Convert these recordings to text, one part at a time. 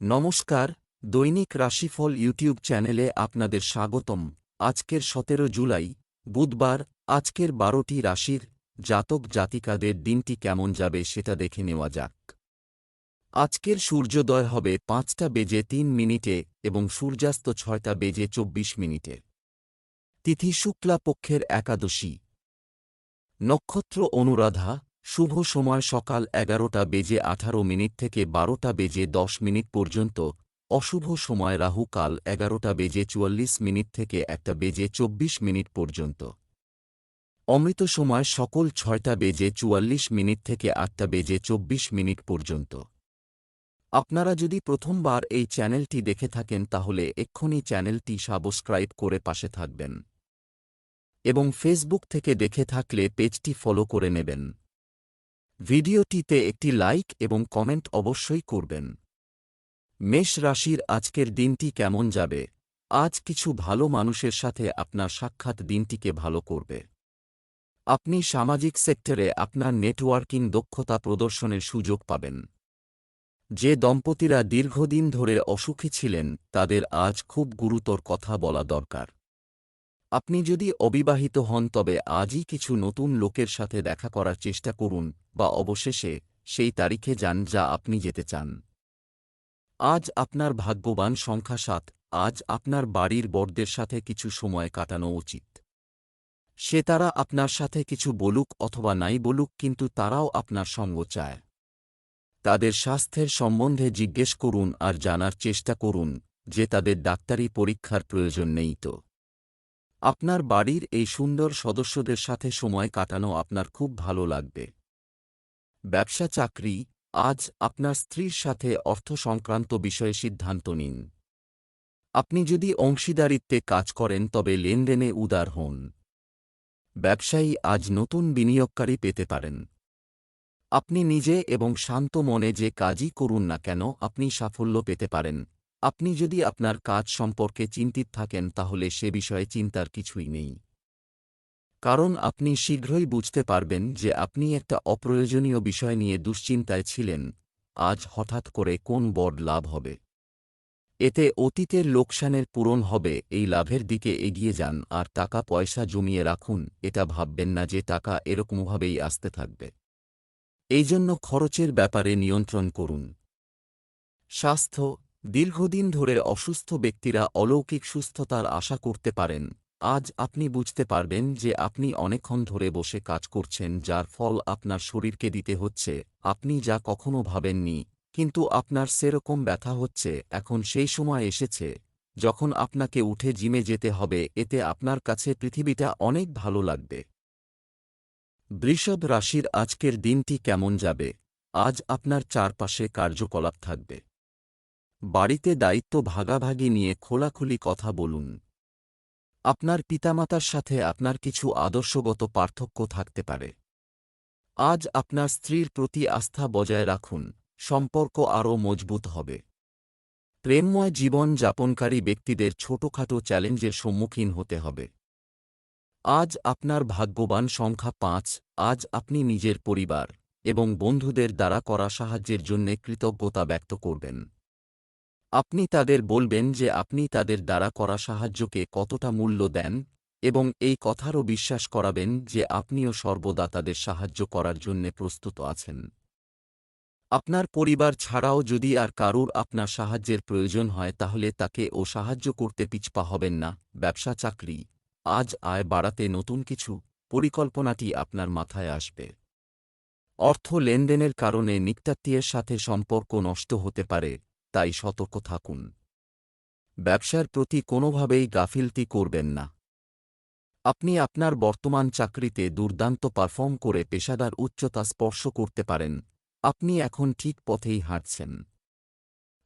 নমস্কার, দৈনিক রাশিফল ইউটিউব চ্যানেলে আপনাদের স্বাগতম। আজকের সতেরো জুলাই, বুধবার, আজকের বারোটি রাশির জাতক জাতিকাদের দিনটি কেমন যাবে সেটা দেখে নেওয়া যাক। আজকের সূর্যোদয় হবে পাঁচটা বেজে তিন মিনিটে এবং সূর্যাস্ত ছয়টা বেজে চব্বিশ মিনিটে। তিথি শুক্লা পক্ষের একাদশী। নক্ষত্র অনুরাধা শুভ সময় সকাল এগারোটা বেজে আঠারো মিনিট থেকে বারোটা বেজে দশ মিনিট পর্যন্ত। অশুভ সময় রাহু কাল এগারোটা বেজে চুয়াল্লিশ মিনিট থেকে একটা বেজে চব্বিশ মিনিট পর্যন্ত। অমৃত সময় সকল ছয়টা বেজে চুয়াল্লিশ মিনিট থেকে আটটা বেজে চব্বিশ মিনিট পর্যন্ত। আপনারা যদি প্রথমবার এই চ্যানেলটি দেখে থাকেন তাহলে এক্ষুনি চ্যানেলটি সাবস্ক্রাইব করে পাশে থাকবেন। এবং ফেসবুক থেকে দেখে থাকলে পেজটি ফলো করে নেবেন। ভিডিওটিতে একটি লাইক এবং কমেন্ট অবশ্যই করবেন। মেষ রাশির আজকের দিনটি কেমন যাবে? আজ কিছু ভালো মানুষের সাথে আপনার সাক্ষাৎ দিনটিকে ভালো করবে। আপনি সামাজিক সেক্টরে আপনার নেটওয়ার্কিং দক্ষতা প্রদর্শনের সুযোগ পাবেন। যে দম্পতিরা দীর্ঘদিন ধরে অসুখী ছিলেন, তাদের আজ খুব গুরুতর কথা বলা দরকার। আপনি যদি অবিবাহিত হন তবে আজই কিছু নতুন লোকের সাথে দেখা করার চেষ্টা করুন, বা অবশেষে সেই তারিখে যান যা আপনি যেতে চান। আজ আপনার ভাগ্যবান সংখ্যা সাত, আজ আপনার বাড়ির বরদের সাথে কিছু সময় কাটানো উচিত। সে তারা আপনার সাথে কিছু বলুক অথবা নাই বলুক কিন্তু তারাও আপনার সঙ্গ চায়। তাদের স্বাস্থ্যের সম্বন্ধে জিজ্ঞেস করুন আর জানার চেষ্টা করুন, যে তাদের ডাক্তারি পরীক্ষার প্রয়োজন নেই তো। আপনার বাড়ির এই সুন্দর সদস্যদের সাথে সময় কাটানো আপনার খুব ভালো লাগবে। ব্যবসা চাকরি, আজ আপনার স্ত্রীর সাথে অর্থ সংক্রান্ত বিষয়ে সিদ্ধান্ত নিন। আপনি যদি অংশীদারিত্বে কাজ করেন, তবে লেনদেনে উদার হন। ব্যবসায়ী আজ নতুন বিনিয়োগকারী পেতে পারেন। আপনি নিজে এবং শান্ত মনে যে কাজই করুন না কেন, আপনি সাফল্য পেতে পারেন। আপনি যদি আপনার কাজ সম্পর্কে চিন্তিত থাকেন, তাহলে সে বিষয়ে চিন্তার কিছুই নেই। কারণ আপনি শীঘ্রই বুঝতে পারবেন যে আপনি একটা অপ্রয়োজনীয় বিষয় নিয়ে দুশ্চিন্তায় ছিলেন, আজ হঠাৎ করে কোন বড় লাভ হবে? এতে অতীতের লোকসানের পূরণ হবে, এই লাভের দিকে এগিয়ে যান আর টাকা পয়সা জমিয়ে রাখুন, এটা ভাববেন না যে টাকা এরকমভাবেই আসতে থাকবে। এই জন্য খরচের ব্যাপারে নিয়ন্ত্রণ করুন। স্বাস্থ্য দীর্ঘদিন ধরে অসুস্থ ব্যক্তিরা অলৌকিক সুস্থতার আশা করতে পারেন। আজ আপনি বুঝতে পারবেন যে আপনি অনেকক্ষণ ধরে বসে কাজ করছেন, যার ফল আপনার শরীরকে দিতে হচ্ছে। আপনি যা কখনো ভাবেননি, কিন্তু আপনার সেরকম ব্যথা হচ্ছে, এখন সেই সময় এসেছে। যখন আপনাকে উঠে জিমে যেতে হবে, এতে আপনার কাছে পৃথিবীটা অনেক ভালো লাগবে। বৃষভ রাশির আজকের দিনটি কেমন যাবে? আজ আপনার চারপাশে কার্যকলাপ থাকবে। বাড়িতে দায়িত্ব ভাগাভাগি নিয়ে খোলাখুলি কথা বলুন। আপনার পিতামাতার সাথে আপনার কিছু আদর্শগত পার্থক্য থাকতে পারে। আজ আপনার স্ত্রীর প্রতি আস্থা বজায় রাখুন, সম্পর্ক আরও মজবুত হবে। প্রেমময় জীবন যাপনকারী ব্যক্তিদের ছোটখাটো চ্যালেঞ্জের সম্মুখীন হতে হবে। আজ আপনার ভাগ্যবান সংখ্যা পাঁচ, আজ আপনি নিজের পরিবার এবং বন্ধুদের দ্বারা করা সাহায্যের জন্যে কৃতজ্ঞতা ব্যক্ত করবেন। আপনি তাদের বলবেন যে আপনি তাদের দ্বারা করা সাহায্যকে কতটা মূল্য দেন এবং এই কথারও বিশ্বাস করাবেন যে আপনিও সর্বদা তাদের সাহায্য করার জন্যে প্রস্তুত আছেন। আপনার পরিবার ছাড়াও যদি আর কারুর আপনার সাহায্যের প্রয়োজন হয় তাহলে তাকে ও সাহায্য করতে পিছপা হবেন না, ব্যবসা চাকরি, আজ আয় বাড়াতে নতুন কিছু, পরিকল্পনাটি আপনার মাথায় আসবে। অর্থ লেনদেনের কারণে নিকটাত্মীয়ের সাথে সম্পর্ক নষ্ট হতে পারে তাই সতর্ক থাকুন। ব্যবসার প্রতি কোনোভাবেই গাফিলতি করবেন না। আপনি আপনার বর্তমান চাকরিতে দুর্দান্ত পারফর্ম করে পেশাদার উচ্চতা স্পর্শ করতে পারেন। আপনি এখন ঠিক পথেই হাঁটছেন।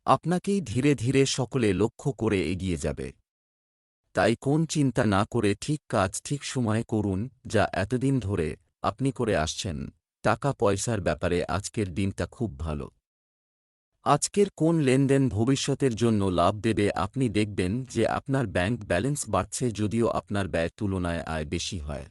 আপনাকেই ধীরে ধীরে সকলে লক্ষ্য করে এগিয়ে যাবে। তাই কোন চিন্তা না করে ঠিক কাজ ঠিক সময়ে করুন, যা এতদিন ধরে আপনি করে আসছেন। টাকা পয়সার ব্যাপারে আজকের দিনটা খুব ভালো। আজকের কোন লেনদেন ভবিষ্যতের জন্য লাভ দেবে আপনি দেখবেন যে আপনার ব্যাংক ব্যালেন্স বাড়ছে যদিও আপনার ব্যয় তুলনায় আয় বেশি হয়।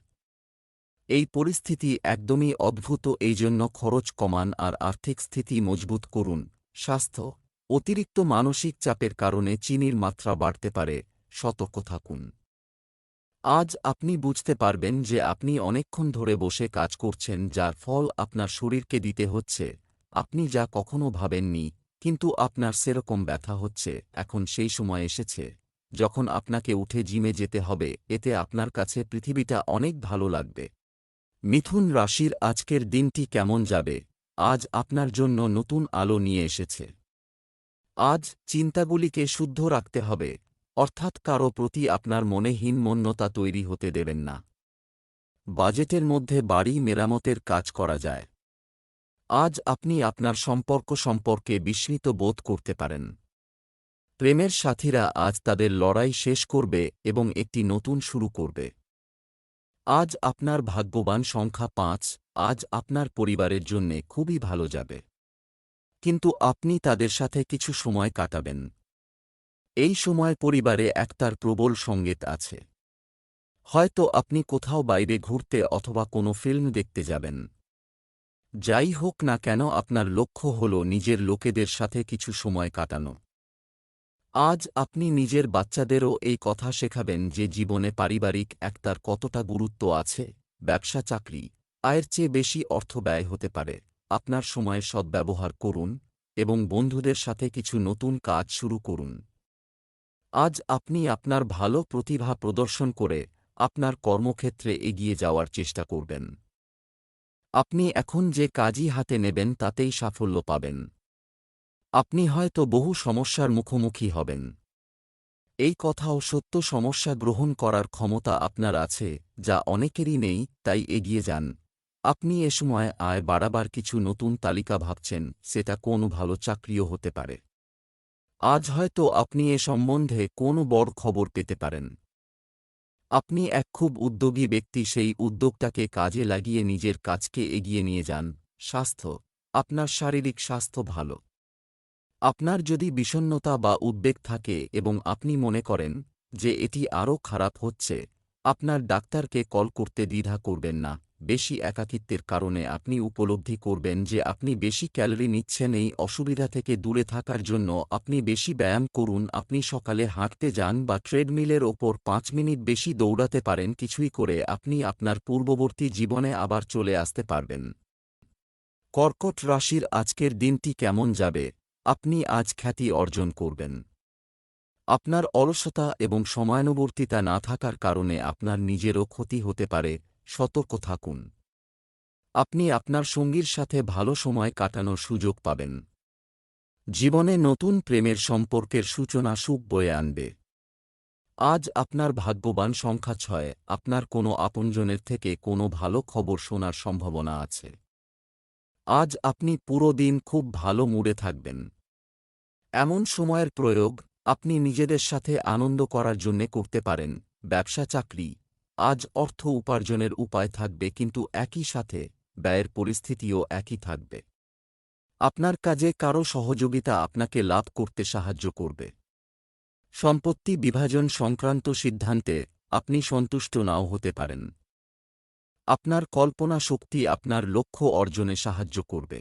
এই পরিস্থিতি একদমই অদ্ভুত এই জন্য খরচ কমান আর আর্থিক স্থিতি মজবুত করুন। স্বাস্থ্য, অতিরিক্ত মানসিক চাপের কারণে চিনির মাত্রা বাড়তে পারে, সতর্ক থাকুন। আজ আপনি বুঝতে পারবেন যে আপনি অনেকক্ষণ ধরে বসে কাজ করছেন, যার ফল আপনার শরীরকে দিতে হচ্ছে। আপনি যা কখনো ভাবেননি কিন্তু আপনার সেরকম ব্যথা হচ্ছে, এখন সেই সময় এসেছে। যখন আপনাকে উঠে জিমে যেতে হবে, এতে আপনার কাছে পৃথিবীটা অনেক ভালো লাগবে। মিথুন রাশির আজকের দিনটি কেমন যাবে? আজ আপনার জন্য নতুন আলো নিয়ে এসেছে। আজ চিন্তাগুলিকে শুদ্ধ রাখতে হবে, অর্থাৎ কারও প্রতি আপনার মনে হীনমন্যতা তৈরি হতে দেবেন না। বাজেটের মধ্যে বাড়ি মেরামতের কাজ করা যায়। আজ আপনি আপনার সম্পর্ক সম্পর্কে বিস্মিত বোধ করতে পারেন। প্রেমের সাথীরা আজ তাদের লড়াই শেষ করবে এবং একটি নতুন শুরু করবে। আজ আপনার ভাগ্যবান সংখ্যা পাঁচ, আজ আপনার পরিবারের জন্যে খুবই ভালো যাবে। কিন্তু আপনি তাদের সাথে কিছু সময় কাটাবেন। এই সময় পরিবারে একতার প্রবল সংগীত আছে। হয়তো আপনি কোথাও বাইরে ঘুরতে অথবা কোনো ফিল্ম দেখতে যাবেন। যাই হোক না কেন আপনার লক্ষ্য হল নিজের লোকেদের সাথে কিছু সময় কাটানো। আজ আপনি নিজের বাচ্চাদেরও এই কথা শেখাবেন যে জীবনে পারিবারিক একতার কতটা গুরুত্ব আছে, ব্যবসা, চাকরি, আয়ের চেয়ে বেশি অর্থ ব্যয় হতে পারে। আপনার সময়ের সদ্ব্যবহার করুন এবং বন্ধুদের সাথে কিছু নতুন কাজ শুরু করুন। আজ আপনি আপনার ভালো প্রতিভা প্রদর্শন করে আপনার কর্মক্ষেত্রে এগিয়ে যাওয়ার চেষ্টা করবেন। আপনি এখন যে কাজই হাতে নেবেন তাতেই সাফল্য পাবেন। আপনি হয়তো বহু সমস্যার মুখোমুখি হবেন। এই কথাও সত্য সমস্যা গ্রহণ করার ক্ষমতা আপনার আছে, যা অনেকেরই নেই, তাই এগিয়ে যান। আপনি এ সময় আয় বাড়াবার কিছু নতুন তালিকা ভাবছেন, সেটা কোনো ভালো চাকরিও হতে পারে। আজ হয়তো আপনি এ সম্বন্ধে কোনো বড় খবর পেতে পারেন। আপনি এক খুব উদ্যোগী ব্যক্তি, সেই উদ্যোগটাকে কাজে লাগিয়ে নিজের কাজকে এগিয়ে নিয়ে যান। স্বাস্থ্য, আপনার শারীরিক স্বাস্থ্য ভালো। আপনার যদি বিষণ্নতা বা উদ্বেগ থাকে এবং আপনি মনে করেন যে এটি আরও খারাপ হচ্ছে, আপনার ডাক্তারকে কল করতে দ্বিধা করবেন না। বেশি একাকিত্বের কারণে আপনি উপলব্ধি করবেন যে আপনি বেশি ক্যালোরি নিচ্ছেন এই অসুবিধা থেকে দূরে থাকার জন্য আপনি বেশি ব্যায়াম করুন, আপনি সকালে হাঁটতে যান বা ট্রেডমিলের ওপর পাঁচ মিনিট বেশি দৌড়াতে পারেন কিছুই করে আপনি আপনার পূর্ববর্তী জীবনে আবার চলে আসতে পারবেন। কর্কট রাশির আজকের দিনটি কেমন যাবে? আপনি আজ খ্যাতি অর্জন করবেন। আপনার অলসতা এবং সময়ানুবর্তিতা না থাকার কারণে আপনার নিজেরও ক্ষতি হতে পারে। সতর্ক থাকুন। আপনি আপনার সঙ্গীর সাথে ভালো সময় কাটানোর সুযোগ পাবেন। জীবনে নতুন প্রেমের সম্পর্কের সূচনা সুখ বয়ে আনবে। আজ আপনার ভাগ্যবান সংখ্যা ছয়, আপনার কোনো আপনজনের থেকে কোনো ভালো খবর শোনার সম্ভাবনা আছে। আজ আপনি পুরো দিন খুব ভালো মুডে থাকবেন। এমন সময়ের প্রয়োগ আপনি নিজেদের সাথে আনন্দ করার জন্যে করতে পারেন, ব্যবসা, চাকরি। আজ অর্থ উপার্জনের উপায় থাকবে, কিন্তু একই সাথে ব্যয়ের পরিস্থিতিও একই থাকবে। আপনার কাজে কারও সহযোগিতা আপনাকে লাভ করতে সাহায্য করবে। সম্পত্তি বিভাজন সংক্রান্ত সিদ্ধান্তে আপনি সন্তুষ্ট নাও হতে পারেন। আপনার কল্পনা শক্তি আপনার লক্ষ্য অর্জনে সাহায্য করবে।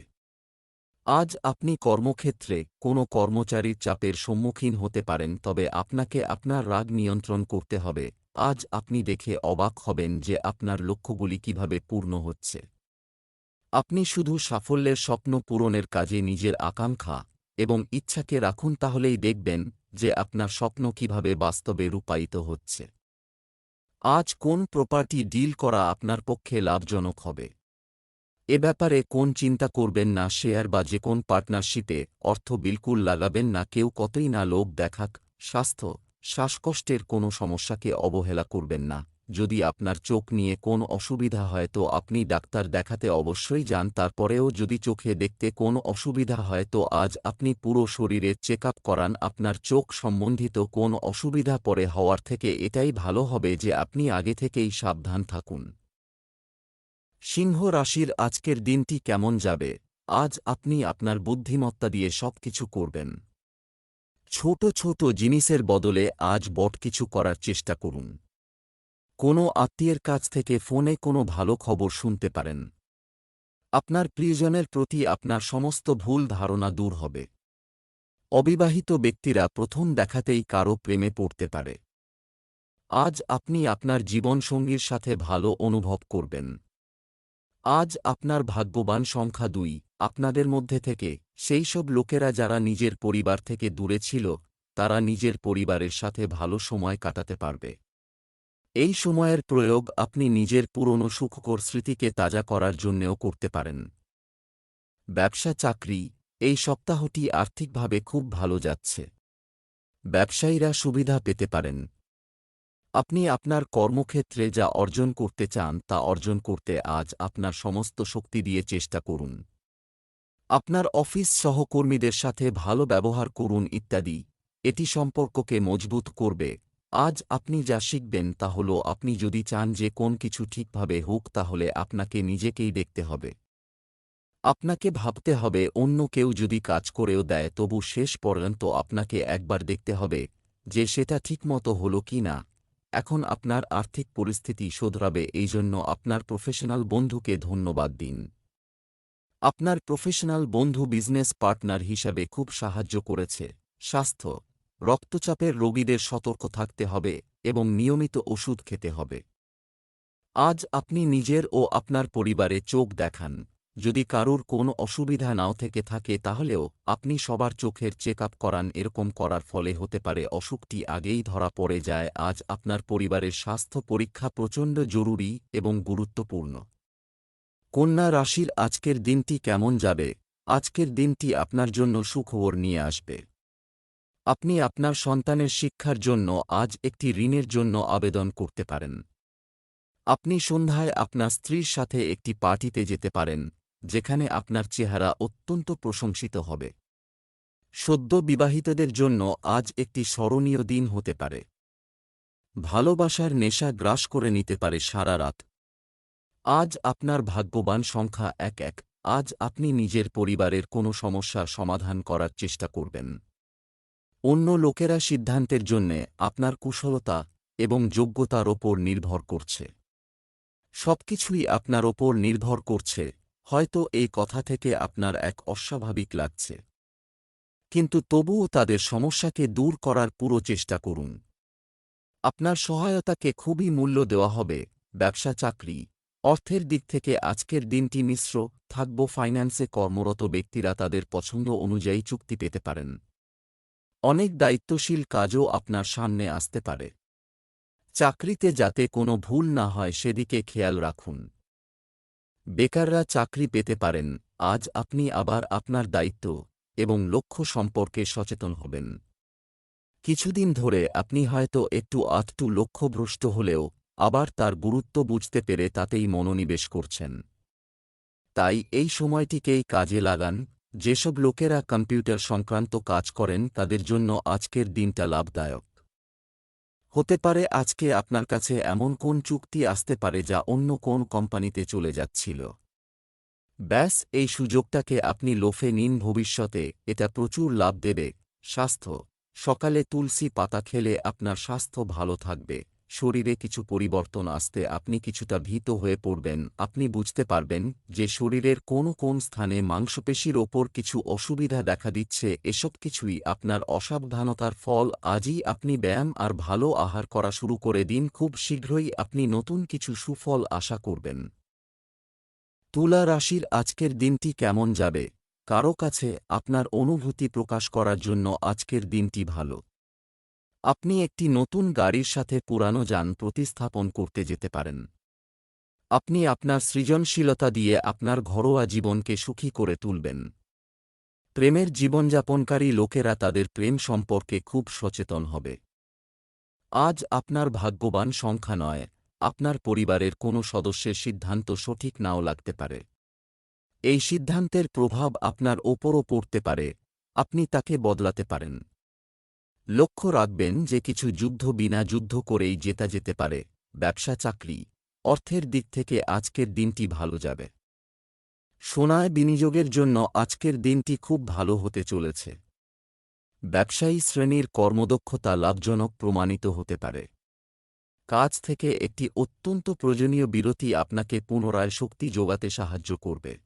আজ আপনি কর্মক্ষেত্রে কোনো কর্মচারীর চাপের সম্মুখীন হতে পারেন, তবে আপনাকে আপনার রাগ নিয়ন্ত্রণ করতে হবে। আজ আপনি দেখে অবাক হবেন যে আপনার লক্ষ্যগুলি কীভাবে পূর্ণ হচ্ছে। আপনি শুধু সাফল্যের স্বপ্ন পূরণের কাজে নিজের আকাঙ্ক্ষা এবং ইচ্ছাকে রাখুন তাহলেই দেখবেন যে আপনার স্বপ্ন কীভাবে বাস্তবে রূপায়িত হচ্ছে। আজ কোন প্রপার্টি ডিল করা আপনার পক্ষে লাভজনক হবে? এ ব্যাপারে কোন চিন্তা করবেন না শেয়ার বা যে কোন পার্টনারশিপে অর্থ বিলকুল লাগাবেন না, কেউ কতই না লোভ দেখাক, স্বাস্থ্য শ্বাসকষ্টের কোনো সমস্যাকে অবহেলা করবেন না। যদি আপনার চোখ নিয়ে কোন অসুবিধা হয় তো আপনি ডাক্তার দেখাতে অবশ্যই যান। তারপরেও যদি চোখে দেখতে কোন অসুবিধা হয় তো আজ আপনি পুরো শরীরে চেক করান। আপনার চোখ সম্বন্ধিত কোন অসুবিধা পরে হওয়ার থেকে এটাই ভালো হবে যে আপনি আগে থেকেই সাবধান থাকুন। সিংহ রাশির আজকের দিনটি কেমন যাবে? আজ আপনি আপনার বুদ্ধিমত্তা দিয়ে সব কিছু করবেন। ছোট ছোট জিনিসের বদলে আজ বট কিছু করার চেষ্টা করুন। কোনো আত্মীয়ের কাছ থেকে ফোনে কোনো ভালো খবর শুনতে পারেন। আপনার প্রিয়জনের প্রতি আপনার সমস্ত ভুল ধারণা দূর হবে। অবিবাহিত ব্যক্তিরা প্রথম দেখাতেই কারও প্রেমে পড়তে পারে। আজ আপনি আপনার জীবনসঙ্গীর সাথে ভালো অনুভব করবেন। আজ আপনার ভাগ্যবান সংখ্যা দুই। আপনাদের মধ্যে থেকে সেই সব লোকেরা যারা নিজের পরিবার থেকে দূরে ছিল, তারা নিজের পরিবারের সাথে ভালো সময় কাটাতে পারবে। এই সময়ের প্রয়োগ আপনি নিজের পুরনো সুখকর স্মৃতিকে তাজা করার জন্যেও করতে পারেন। ব্যবসা চাকরি, এই সপ্তাহটি আর্থিকভাবে খুব ভালো যাচ্ছে। ব্যবসায়ীরা সুবিধা পেতে পারেন। আপনি আপনার কর্মক্ষেত্রে যা অর্জন করতে চান তা অর্জন করতে আজ আপনার সমস্ত শক্তি দিয়ে চেষ্টা করুন। আপনার অফিস সহকর্মীদের সাথে ভালো ব্যবহার করুন ইত্যাদি। এটি সম্পর্ককে মজবুত করবে। আজ আপনি যা শিখবেন তা হল আপনি যদি চান যে কোন কিছু ঠিকভাবে হোক তাহলে আপনাকে নিজেকেই দেখতে হবে। আপনাকে ভাবতে হবে অন্য কেউ যদি কাজ করেও দেয় তবু শেষ পর্যন্ত আপনাকে একবার দেখতে হবে যে সেটা ঠিকমতো হল কি না এখন আপনার আর্থিক পরিস্থিতি শোধরাবে এই জন্য আপনার প্রফেশনাল বন্ধুকে ধন্যবাদ দিন। আপনার প্রফেশনাল বন্ধু বিজনেস পার্টনার হিসাবে খুব সাহায্য করেছে। স্বাস্থ্য, রক্তচাপের রোগীদের সতর্ক থাকতে হবে এবং নিয়মিত ওষুধ খেতে হবে। আজ আপনি নিজের ও আপনার পরিবারে চোখ দেখান। যদি কারুর কোনো অসুবিধা নাও থেকে থাকে তাহলেও আপনি সবার চোখের চেক আপ করান, এরকম করার ফলে হতে পারে অসুখটি আগেই ধরা পড়ে যায়। আজ আপনার পরিবারের স্বাস্থ্য পরীক্ষা প্রচণ্ড জরুরি এবং গুরুত্বপূর্ণ। কন্যা রাশির আজকের দিনটি কেমন যাবে? আজকের দিনটি আপনার জন্য সুখবর নিয়ে আসবে। আপনি আপনার সন্তানের শিক্ষার জন্য আজ একটি ঋণের জন্য আবেদন করতে পারেন। আপনি সন্ধ্যায় আপনার স্ত্রীর সাথে একটি পার্টিতে যেতে পারেন। যেখানে আপনার চেহারা অত্যন্ত প্রশংসিত হবে। সদ্য বিবাহিতদের জন্য আজ একটি স্মরণীয় দিন হতে পারে। ভালোবাসার নেশা গ্রাস করে নিতে পারে সারা রাত। আজ আপনার ভাগ্যবান সংখ্যা এক এক। আজ আপনি নিজের পরিবারের কোনো সমস্যার সমাধান করার চেষ্টা করবেন। অন্য লোকেরা সিদ্ধান্তের জন্যে আপনার কুশলতা এবং যোগ্যতার ওপর নির্ভর করছে। সবকিছুই আপনার ওপর নির্ভর করছে। হয়তো এই কথা থেকে আপনার এক অস্বাভাবিক লাগছে। কিন্তু তবুও তাদের সমস্যাকে দূর করার পুরো চেষ্টা করুন। আপনার সহায়তাকে খুবই মূল্য দেওয়া হবে, ব্যবসা চাকরি, অর্থের দিক থেকে আজকের দিনটি মিশ্র, থাকব ফাইন্যান্সে কর্মরত ব্যক্তিরা তাদের পছন্দ অনুযায়ী চুক্তি পেতে পারেন। অনেক দায়িত্বশীল কাজও আপনার সামনে আসতে পারে। চাকরিতে যাতে কোনো ভুল না হয় সেদিকে খেয়াল রাখুন। বেকাররা চাকরি পেতে পারেন, আজ আপনি আবার আপনার দায়িত্ব এবং লক্ষ্য সম্পর্কে সচেতন হবেন। কিছুদিন ধরে আপনি হয়তো একটু আধটু লক্ষ্যভ্রষ্ট হলেও আবার তার গুরুত্ব বুঝতে পেরে তাতেই মনোনিবেশ করছেন। তাই এই সময়টিকেই কাজে লাগান, যেসব লোকেরা কম্পিউটার সংক্রান্ত কাজ করেন তাদের জন্য আজকের দিনটা লাভদায়ক। হতে পারে আজকে আপনার কাছে এমন কোন চুক্তি আসতে পারে যা অন্য কোন কোম্পানিতে চলে যাচ্ছিল। ব্যাস, এই সুযোগটাকে আপনি লোফে নিন ভবিষ্যতে, এটা প্রচুর লাভ দেবে। স্বাস্থ্য। সকালে তুলসী পাতা খেলে আপনার স্বাস্থ্য ভালো থাকবে। শরীরে কিছু পরিবর্তন আসতে আপনি কিছুটা ভীত হয়ে পড়বেন। আপনি বুঝতে পারবেন যে শরীরের কোন কোন স্থানে মাংসপেশির ওপর কিছু অসুবিধা দেখা দিচ্ছে। এসব কিছুই আপনার অসাবধানতার ফল। আজই আপনি ব্যায়াম আর ভালো আহার করা শুরু করে দিন। খুব শীঘ্রই আপনি নতুন কিছু সুফল আশা করবেন। তুলা রাশির আজকের দিনটি কেমন যাবে? কারও কাছে আপনার অনুভূতি প্রকাশ করার জন্য আজকের দিনটি ভালো। আপনি একটি নতুন গাড়ির সাথে পুরানো যান প্রতিস্থাপন করতে যেতে পারেন। আপনি আপনার সৃজনশীলতা দিয়ে আপনার ঘরোয়া জীবনকে সুখী করে তুলবেন। প্রেমের জীবনযাপনকারী লোকেরা তাদের প্রেম সম্পর্কে খুব সচেতন হবে। আজ আপনার ভাগ্যবান সংখ্যা নয়, আপনার পরিবারের কোনো সদস্যের সিদ্ধান্ত সঠিক নাও লাগতে পারে। এই সিদ্ধান্তের প্রভাব আপনার ওপরও পড়তে পারে, আপনি তাকে বদলাতে পারেন। লক্ষ্য রাখবেন যে কিছু যুদ্ধ বিনা যুদ্ধ করেই জেতা যেতে পারে, ব্যবসা, চাকরি। অর্থের দিক থেকে আজকের দিনটি ভালো যাবে। সোনায় বিনিয়োগের জন্য আজকের দিনটি খুব ভালো হতে চলেছে। ব্যবসায়ী শ্রেণির কর্মদক্ষতা লাভজনক প্রমাণিত হতে পারে। কাজ থেকে একটি অত্যন্ত প্রয়োজনীয় বিরতি আপনাকে পুনরায় শক্তি যোগাতে সাহায্য করবে।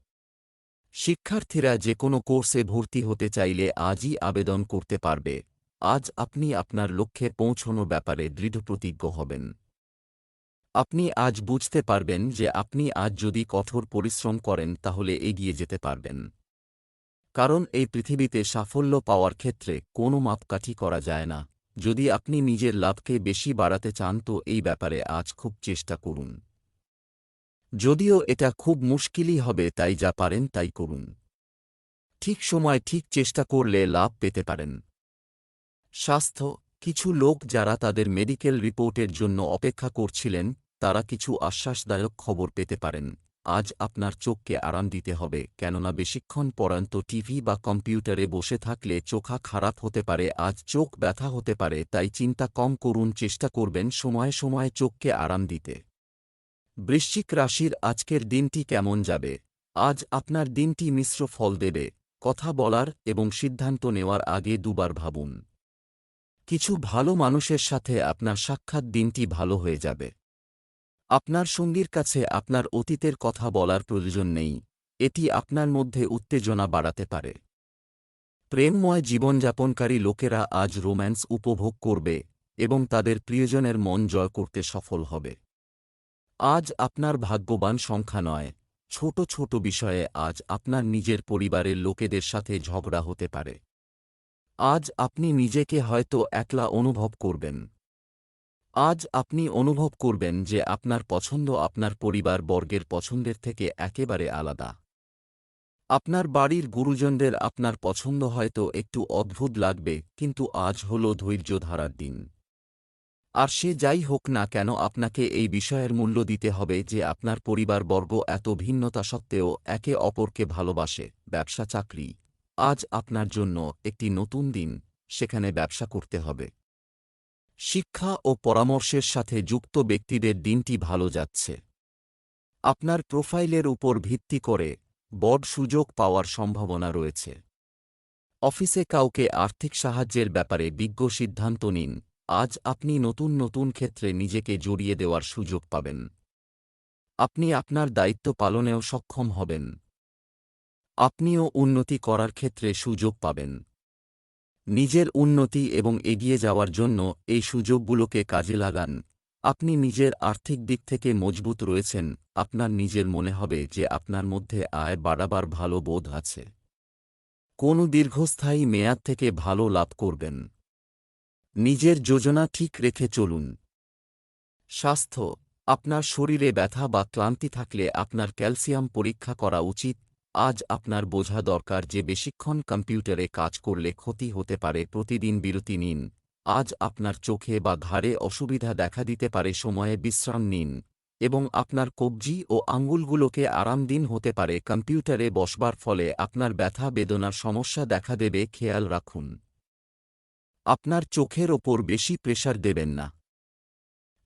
শিক্ষার্থীরা যে কোনো কোর্সে ভর্তি হতে চাইলে আজই আবেদন করতে পারবে। আজ আপনি আপনার লক্ষ্যে পৌঁছনো ব্যাপারে দৃঢ়প্রতিজ্ঞ হবেন। আপনি আজ বুঝতে পারবেন যে আপনি আজ যদি কঠোর পরিশ্রম করেন তাহলে এগিয়ে যেতে পারবেন। কারণ এই পৃথিবীতে সাফল্য পাওয়ার ক্ষেত্রে কোনো মাপকাঠি করা যায় না। যদি আপনি নিজের লাভকে বেশি বাড়াতে চান তো এই ব্যাপারে আজ খুব চেষ্টা করুন। যদিও এটা খুব মুশকিলই হবে তাই যা পারেন তাই করুন। ঠিক সময় ঠিক চেষ্টা করলে লাভ পেতে পারেন। স্বাস্থ্য, কিছু লোক যারা তাদের মেডিকেল রিপোর্টের জন্য অপেক্ষা করছিলেন, তারা কিছু আশ্বাসদায়ক খবর পেতে পারেন। আজ আপনার চোখকে আরাম দিতে হবে, কেননা বেশিক্ষণ পরান্ত টিভি বা কম্পিউটারে বসে থাকলে চোখা খারাপ হতে পারে, আজ চোখ ব্যথা হতে পারে, তাই চিন্তা কম করুন, চেষ্টা করবেন সময়ে সময়ে চোখকে আরাম দিতে। বৃশ্চিক রাশির আজকের দিনটি কেমন যাবে? আজ আপনার দিনটি মিশ্র ফল দেবে, কথা বলার এবং সিদ্ধান্ত নেওয়ার আগে দুবার ভাবুন। কিছু ভালো মানুষের সাথে আপনার সাক্ষাৎ দিনটি ভালো হয়ে যাবে। আপনার সঙ্গীর কাছে আপনার অতীতের কথা বলার প্রয়োজন নেই, এটি আপনার মধ্যে উত্তেজনা বাড়াতে পারে। প্রেমময় জীবনযাপনকারী লোকেরা আজ রোম্যান্স উপভোগ করবে এবং তাদের প্রিয়জনের মন জয় করতে সফল হবে। আজ আপনার ভাগ্যবান সংখ্যা নয়, ছোট ছোট বিষয়ে আজ আপনার নিজের পরিবারের লোকেদের সাথে ঝগড়া হতে পারে। আজ আপনি নিজেকে হয়তো একলা অনুভব করবেন। আজ আপনি অনুভব করবেন যে আপনার পছন্দ আপনার পরিবার বর্গের পছন্দের থেকে একেবারে আলাদা। আপনার বাড়ির গুরুজনদের আপনার পছন্দ হয়তো একটু অদ্ভুত লাগবে, কিন্তু আজ হল ধৈর্য ধারার দিন। আর সে যাই হোক না কেন আপনাকে এই বিষয়ের মূল্য দিতে হবে যে আপনার পরিবারবর্গ এত ভিন্নতা সত্ত্বেও একে অপরকে ভালোবাসে ব্যবসা চাকরি আজ আপনার জন্য একটি নতুন দিন, সেখানে ব্যবসা করতে হবে। শিক্ষা ও পরামর্শের সাথে যুক্ত ব্যক্তিদের দিনটি ভালো যাচ্ছে। আপনার প্রোফাইলের উপর ভিত্তি করে বড় সুযোগ পাওয়ার সম্ভাবনা রয়েছে। অফিসে কাউকে আর্থিক সাহায্যের ব্যাপারে বিজ্ঞ সিদ্ধান্ত নিন, আজ আপনি নতুন নতুন ক্ষেত্রে নিজেকে জড়িয়ে দেওয়ার সুযোগ পাবেন। আপনি আপনার দায়িত্ব পালনেও সক্ষম হবেন। আপনিও উন্নতি করার ক্ষেত্রে সুযোগ পাবেন। নিজের উন্নতি এবং এগিয়ে যাওয়ার জন্য এই সুযোগগুলোকে কাজে লাগান। আপনি নিজের আর্থিক দিক থেকে মজবুত রয়েছেন, আপনার নিজের মনে হবে যে আপনার মধ্যে আয় বাড়াবার ভালো বোধ আছে। কোনো দীর্ঘস্থায়ী মেয়াদ থেকে ভালো লাভ করবেন। নিজের যোজনা ঠিক রেখে চলুন। স্বাস্থ্য, আপনার শরীরে ব্যথা বা ক্লান্তি থাকলে আপনার ক্যালসিয়াম পরীক্ষা করা উচিত আজ আপনার বোঝা দরকার যে বেশিক্ষণ কম্পিউটারে কাজ করলে ক্ষতি হতে পারে, প্রতিদিন বিরতি নিন। আজ আপনার চোখে বা ঘাড়ে অসুবিধা দেখা দিতে পারে, সময়ে বিশ্রাম নিন। এবং আপনার কবজি ও আঙ্গুলগুলোকে আরাম দিন হতে পারে, কম্পিউটারে বসবার ফলে আপনার ব্যথা, বেদনার সমস্যা দেখা দেবে, খেয়াল রাখুন। আপনার চোখের ওপর বেশি প্রেশার দেবেন না।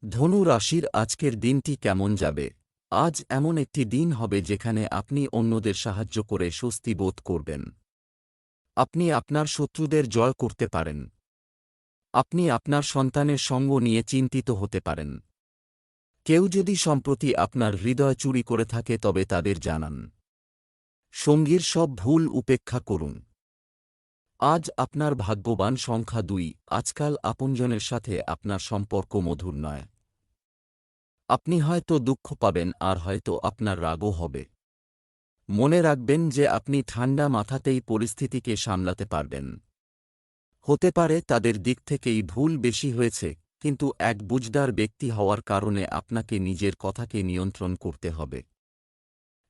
ধনু রাশির আজকের দিনটি কেমন যাবে? আজ এমন একটি দিন হবে যেখানে আপনি অন্যদের সাহায্য করে স্বস্তি বোধ করবেন। আপনি আপনার শত্রুদের জয় করতে পারেন। আপনি আপনার সন্তানের সঙ্গ নিয়ে চিন্তিত হতে পারেন। কেউ যদি সম্প্রতি আপনার হৃদয় চুরি করে থাকে তবে তাদের জানান। সঙ্গীর সব ভুল উপেক্ষা করুন। আজ আপনার ভাগ্যবান সংখ্যা দুই, আজকাল আপনজনের সাথে আপনার সম্পর্ক মধুর নয়। আপনি হয়তো দুঃখ পাবেন আর হয়তো আপনার রাগও হবে। মনে রাখবেন যে আপনি ঠান্ডা মাথাতেই পরিস্থিতিকে সামলাতে পারবেন। হতে পারে তাদের দিক থেকেই ভুল বেশি হয়েছে, কিন্তু এক বুঝদার ব্যক্তি হওয়ার কারণে আপনাকে নিজের কথাকে নিয়ন্ত্রণ করতে হবে।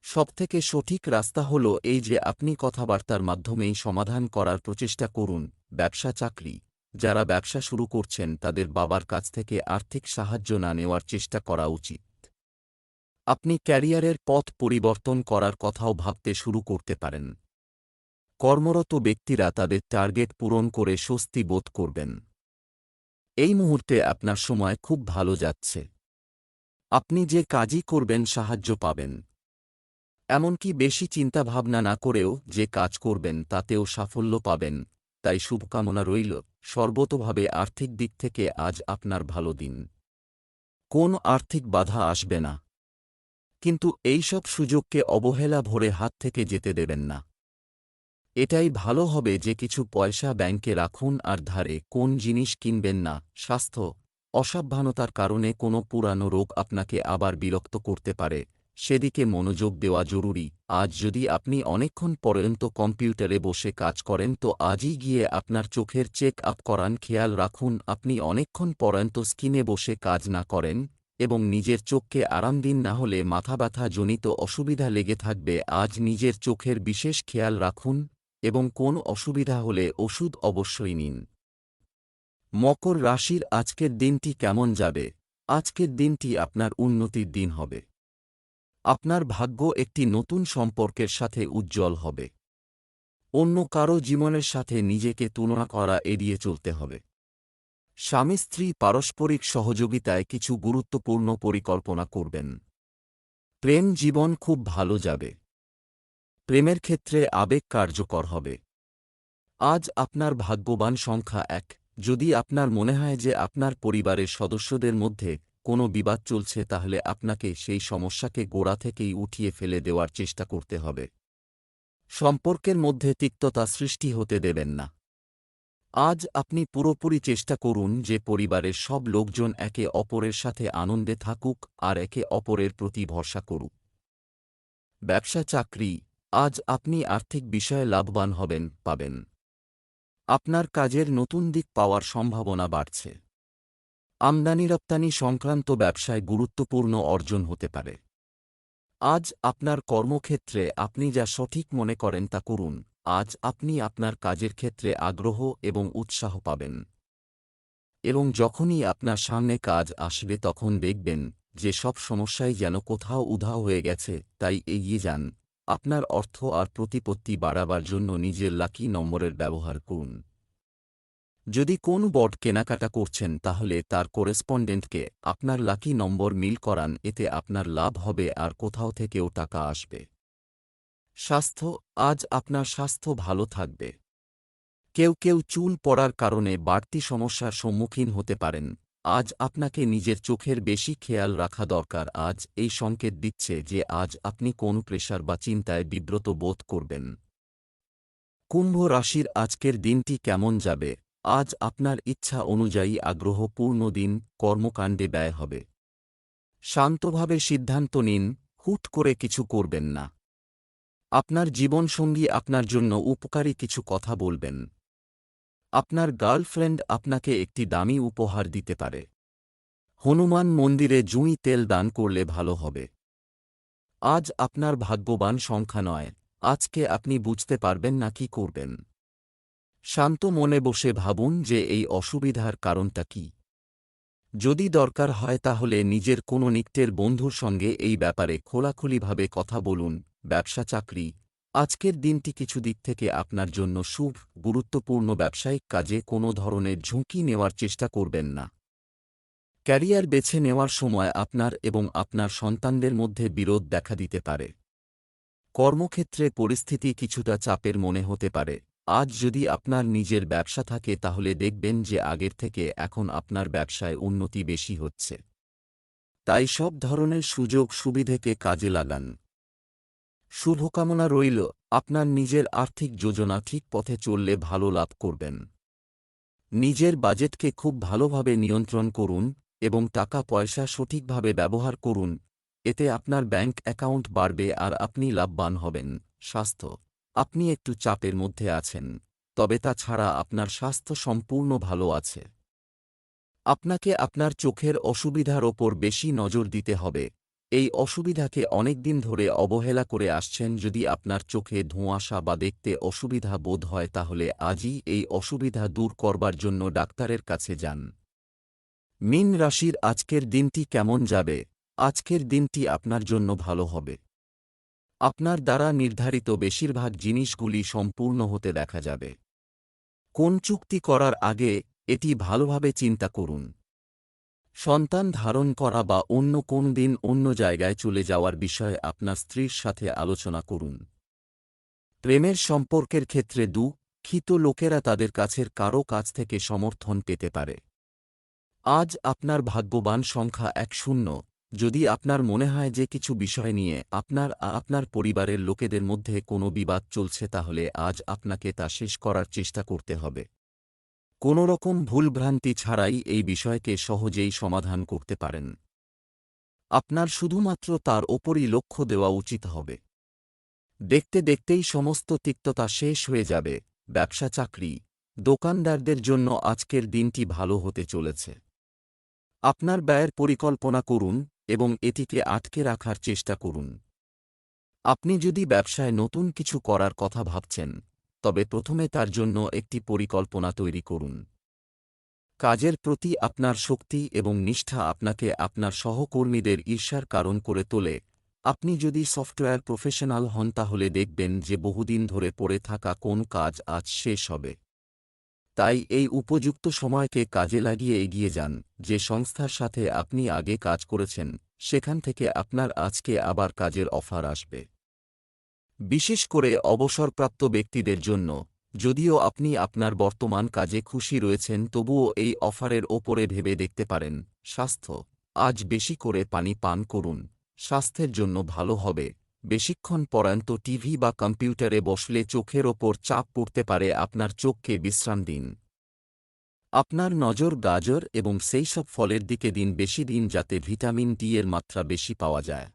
সবথেকে সঠিক রাস্তা হল এই যে আপনি কথাবার্তার মাধ্যমেই সমাধান করার প্রচেষ্টা করুন, ব্যবসা, চাকরি। যারা ব্যবসা শুরু করছেন তাদের বাবার কাছ থেকে আর্থিক সাহায্য না নেওয়ার চেষ্টা করা উচিত। আপনি ক্যারিয়ারের পথ পরিবর্তন করার কথাও ভাবতে শুরু করতে পারেন। কর্মরত ব্যক্তিরা তাদের টার্গেট পূরণ করে স্বস্তি বোধ করবেন। এই মুহূর্তে আপনার সময় খুব ভালো যাচ্ছে। আপনি যে কাজই করবেন সাহায্য পাবেন। এমনকি বেশি চিন্তাভাবনা না করেও যে কাজ করবেন তাতেও সাফল্য পাবেন, তাই শুভকামনা রইল। সর্বতভাবে আর্থিক দিক থেকে আজ আপনার ভালো দিন। কোন আর্থিক বাধা আসবে না। কিন্তু এইসব সুযোগকে অবহেলা ভরে হাত থেকে যেতে দেবেন না। এটাই ভালো হবে যে কিছু পয়সা ব্যাংকে রাখুন আর ধারে কোন জিনিস কিনবেন না। স্বাস্থ্য, অসাবধানতার কারণে কোনো পুরানো রোগ আপনাকে আবার বিরক্ত করতে পারে। সেদিকে মনোযোগ দেওয়া জরুরি। আজ যদি আপনি অনেকক্ষণ পর্যন্ত কম্পিউটারে বসে কাজ করেন, তো আজই গিয়ে আপনার চোখের চেক আপ করান, খেয়াল রাখুন, আপনি অনেকক্ষণ পর্যন্ত স্কিনে বসে কাজ না করেন এবং নিজের চোখকে আরাম দিন, না হলে মাথা ব্যথা জনিত অসুবিধা লেগে থাকবে। আজ নিজের চোখের বিশেষ খেয়াল রাখুন এবং কোন অসুবিধা হলে ওষুধ অবশ্যই নিন। মকর রাশির আজকের দিনটি কেমন যাবে? আজকের দিনটি আপনার উন্নতির দিন হবে। আপনার ভাগ্য একটি নতুন সম্পর্কের সাথে উজ্জ্বল হবে। অন্য কারও জীবনের সাথে নিজেকে তুলনা করা এড়িয়ে চলতে হবে। স্বামী স্ত্রী পারস্পরিক সহযোগিতায় কিছু গুরুত্বপূর্ণ পরিকল্পনা করবেন। প্রেম জীবন খুব ভালো যাবে। প্রেমের ক্ষেত্রে আবেগ কার্যকর হবে। আজ আপনার ভাগ্যবান সংখ্যা এক। যদি আপনার মনে হয় যে আপনার পরিবারের সদস্যদের মধ্যে কোনো বিবাদ চলছে তাহলে আপনাকে সেই সমস্যাকে গোড়া থেকেই উঠিয়ে ফেলে দেওয়ার চেষ্টা করতে হবে। সম্পর্কের মধ্যে তিক্ততা সৃষ্টি হতে দেবেন না। আজ আপনি পুরোপুরি চেষ্টা করুন যে পরিবারের সব লোকজন একে অপরের সাথে আনন্দে থাকুক আর একে অপরের প্রতি ভরসা করুক। ব্যবসা চাকরি, আজ আপনি আর্থিক বিষয়ে লাভবান হবেন, পাবেন। আপনার কাজের নতুন দিক পাওয়ার সম্ভাবনা বাড়ছে। আমদানি রপ্তানি সংক্রান্ত ব্যবসায় গুরুত্বপূর্ণ অর্জন হতে পারে। আজ আপনার কর্মক্ষেত্রে আপনি যা সঠিক মনে করেন তা করুন। আজ আপনি আপনার কাজের ক্ষেত্রে আগ্রহ এবং উৎসাহ পাবেন। এবং যখনই আপনার সামনে কাজ আসবে তখন দেখবেন যে সব সমস্যাই যেন কোথাও উধাও হয়ে গেছে, তাই এগিয়ে যান। আপনার অর্থ আর প্রতিপত্তি বাড়াবার জন্য নিজের লাকি নম্বরের ব্যবহার করুন। যদি কোন বট কেনাকাটা করছেন তাহলে তার কোরেসপন্ডেন্টকে আপনার লাকি নম্বর মিল করান, এতে আপনার লাভ হবে আর কোথাও থেকেও টাকা আসবে। স্বাস্থ্য, আজ আপনার স্বাস্থ্য ভালো থাকবে। কেউ কেউ চুল পড়ার কারণে বাড়তি সমস্যার সম্মুখীন হতে পারেন। আজ আপনাকে নিজের চোখের বেশি খেয়াল রাখা দরকার। আজ এই সংকেত দিচ্ছে যে আজ আপনি কোন প্রেশার বা চিন্তায় বিব্রত বোধ করবেন। কুম্ভ রাশির আজকের দিনটি কেমন যাবে? আজ আপনার ইচ্ছা অনুযায়ী আগ্রহপূর্ণ দিন কর্মকাণ্ডে ব্যয় হবে। শান্তভাবে সিদ্ধান্ত নিন, হুট করে কিছু করবেন না। আপনার জীবনসঙ্গী আপনার জন্য উপকারী কিছু কথা বলবেন। আপনার গার্লফ্রেন্ড আপনাকে একটি দামি উপহার দিতে পারে। হনুমান মন্দিরে জুঁই তেল দান করলে ভালো হবে। আজ আপনার ভাগ্যবান সংখ্যা নয়, আজকে আপনি বুঝতে পারবেন না কি করবেন। শান্ত মনে বসে ভাবুন যে এই অসুবিধার কারণটা কি। যদি দরকার হয় তাহলে নিজের কোনো নিকটের বন্ধুর সঙ্গে এই ব্যাপারে খোলাখুলিভাবে কথা বলুন, ব্যবসা চাকরি। আজকের দিনটি কিছু দিক থেকে আপনার জন্য শুভ, গুরুত্বপূর্ণ ব্যবসায়িক কাজে কোনো ধরনের ঝুঁকি নেওয়ার চেষ্টা করবেন না। ক্যারিয়ার বেছে নেওয়ার সময় আপনার এবং আপনার সন্তানদের মধ্যে বিরোধ দেখা দিতে পারে। কর্মক্ষেত্রে পরিস্থিতি কিছুটা চাপের মনে হতে পারে। আজ যদি আপনার নিজের ব্যবসা থাকে, তাহলে দেখবেন যে আগের থেকে এখন আপনার ব্যবসায় উন্নতি বেশি হচ্ছে। তাই সব ধরনের সুযোগ সুবিধেকে কাজে লাগান। শুভকামনা রইল, আপনার নিজের আর্থিক যোজনা ঠিক পথে চললে ভালো লাভ করবেন। নিজের বাজেটকে খুব ভালোভাবে নিয়ন্ত্রণ করুন এবং টাকা পয়সা সঠিকভাবে ব্যবহার করুন, এতে আপনার ব্যাংক অ্যাকাউন্ট বাড়বে আর আপনি লাভবান হবেন। স্বাস্থ্য। আপনি একটু চাপের মধ্যে আছেন, তবে তা ছাড়া আপনার স্বাস্থ্য সম্পূর্ণ ভালো আছে। আপনাকে আপনার চোখের অসুবিধার ওপর বেশি নজর দিতে হবে। এই অসুবিধাকে অনেকদিন ধরে অবহেলা করে আসছেন, যদি আপনার চোখে ধোঁয়াশা বা দেখতে অসুবিধা বোধ হয়, তাহলে আজই এই অসুবিধা দূর করবার জন্য ডাক্তারের কাছে যান। মিন রাশির আজকের দিনটি কেমন যাবে? আজকের দিনটি আপনার জন্য ভালো হবে। আপনার দ্বারা নির্ধারিত বেশিরভাগ জিনিসগুলি সম্পূর্ণ হতে দেখা যাবে। কোন চুক্তি করার আগে এটি ভালোভাবে চিন্তা করুন। সন্তান ধারণ করা বা অন্য কোন দিন অন্য জায়গায় চলে যাওয়ার বিষয়ে আপনার স্ত্রীর সাথে আলোচনা করুন। প্রেমের সম্পর্কের ক্ষেত্রে দুঃখিত লোকেরা তাদের কাছের কারও কাছ থেকে সমর্থন পেতে পারে। আজ আপনার ভাগ্যবান সংখ্যা এক শূন্য। যদি আপনার মনে হয় যে কিছু বিষয় নিয়ে আপনার আপনার পরিবারের লোকেদের মধ্যে কোনো বিবাদ চলছে তাহলে আজ আপনাকে তা শেষ করার চেষ্টা করতে হবে। কোনো রকম ভুলভ্রান্তি ছাড়াই এই বিষয়কে সহজেই সমাধান করতে পারেন। আপনার শুধুমাত্র তার ওপরই লক্ষ্য দেওয়া উচিত হবে। দেখতে দেখতেই সমস্ত তিক্ততা শেষ হয়ে যাবে, ব্যবসা চাকরি, দোকানদারদের জন্য আজকের দিনটি ভালো হতে চলেছে। আপনার ব্যয়ের পরিকল্পনা করুন এবং এটিকে আটকে রাখার চেষ্টা করুন। আপনি যদি ব্যবসায় নতুন কিছু করার কথা ভাবছেন, তবে প্রথমে তার জন্য একটি পরিকল্পনা তৈরি করুন। কাজের প্রতি আপনার শক্তি এবং নিষ্ঠা আপনাকে আপনার সহকর্মীদের ঈর্ষার কারণ করে তোলে। আপনি যদি সফটওয়্যার প্রফেশনাল হন, তাহলে দেখবেন যে বহুদিন ধরে পড়ে থাকা কোন কাজ আজ শেষ হবে। তাই এই উপযুক্ত সময়কে কাজে লাগিয়ে এগিয়ে যান, যে সংস্থার সাথে আপনি আগে কাজ করেছেন, সেখান থেকে আপনার আজকে আবার কাজের অফার আসবে। বিশেষ করে অবসরপ্রাপ্ত ব্যক্তিদের জন্য, যদিও আপনি আপনার বর্তমান কাজে খুশি রয়েছেন, তবুও এই অফারের ওপরে ভেবে দেখতে পারেন, স্বাস্থ্য, আজ বেশি করে পানি পান করুন, স্বাস্থ্যের জন্য ভালো হবে। বেশিক্ষণ পরান্ত টিভি বা কম্পিউটারে বসলে চোখের ওপর চাপ পড়তে পারে আপনার চোখকে বিশ্রাম দিন। আপনার নজর গাজর এবং সেই সব ফলের দিকে দিন বেশি দিন যাতে ভিটামিন ডি এর মাত্রা বেশি পাওয়া যায়।